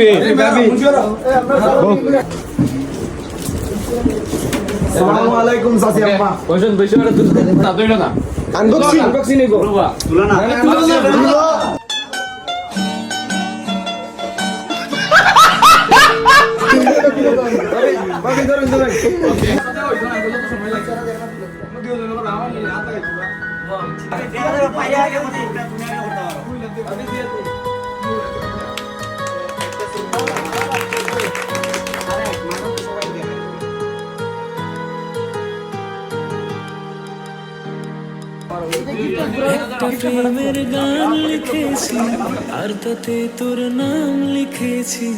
রে। আসসালামু আলাইকুম চাচি আম্মা। বসুন বসে না। তুই না আনবক্সিং আনবক্সিং নিব। তুলা না। একটা প্রেমের গান লিখেছি আর তাতে তোর নাম লিখেছি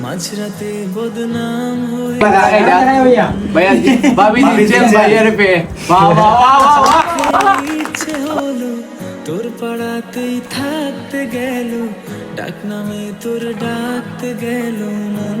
মাঝরাতে বদনাম হয়ে ইচ্ছে হলো তোর পাড়াতেই থাকতে গেল ডাক নামে তোর ডাকতে গেল মন।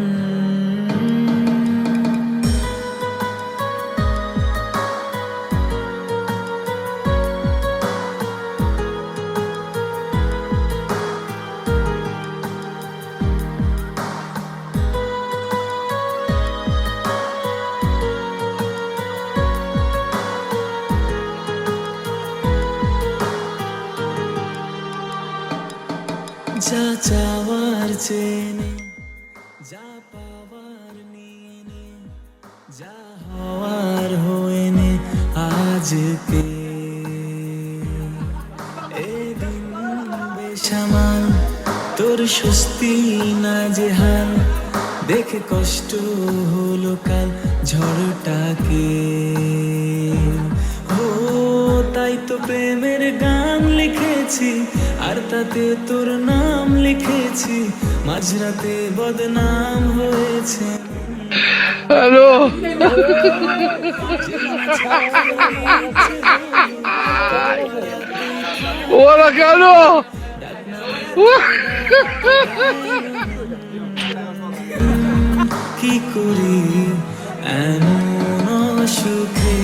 যা চাওয়ার চেনে, যা পাওয়ার নিয়ে, যা হওয়ার হয়ে আজকে। এদিন বেসামাল, তোর স্বস্তি না যে দেখে কষ্ট হলো কাল ঝড়টাকে। তো প্রেমের গান লিখেছি আর তাতে তোর নাম লিখেছি মাঝরাতে বদনাম হয়েছে। হ্যালো। ওরা কেন? কি করি এমন সুখে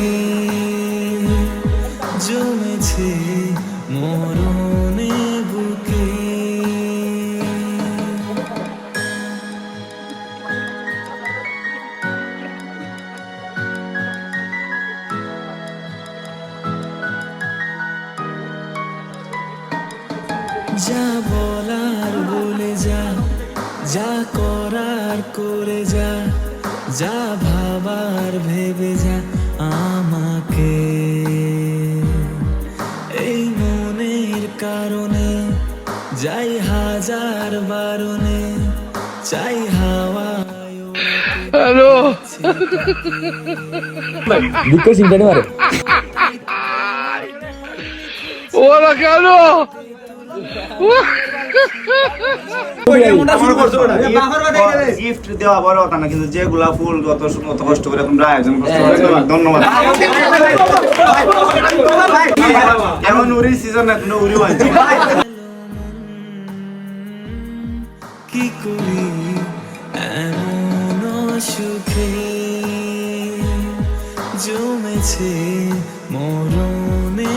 জমেছে মরণে বুকে। যা বলার বলে যা যা করার করে যা যা ভাবার ভেবে যা। কারণে যাই হাজার বারণে চাই হাওয়ায় ওড়াতে হ্যালো দুঃখ চিন্তা নেই ওরা কেন? গিফট দেওয়া কথা যেগুলা ফুল কত কষ্ট করে তোমরা আয়োজন ধন্যবাদ এখন উড়ি সিজন না উড়ি কি করি এমন জমেছে মরণে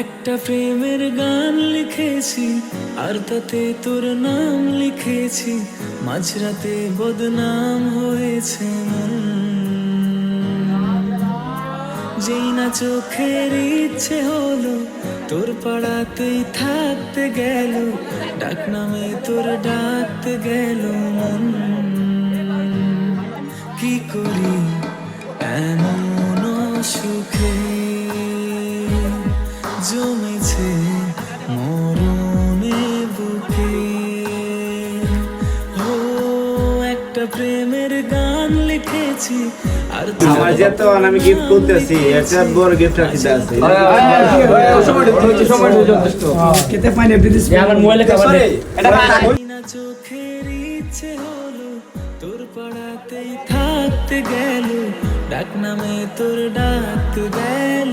একটা প্রেমের গান লিখেছি, আর তাতে তোর নাম লিখেছি, মাঝরাতে বদনাম হয়েছে যেই না চোখের ইচ্ছে হলো তোর পাড়াতেই থাকতে গেল, ডাক নামে তোর ডাকতে গেল মন। কি করি এমন সুখে জমেছে মরণে বুকে। ও, একটা প্রেমের গান লিখেছি আমার যে তো আমি গিফট করতেছি একটা বড় গিফট রাখতে আছে আমার মোবাইলে খাবার দে না চোখের ইচ্ছে হলো তোর পাড়াতেই থাকতে গেল ডাক নামে তোর ডাকতে গেল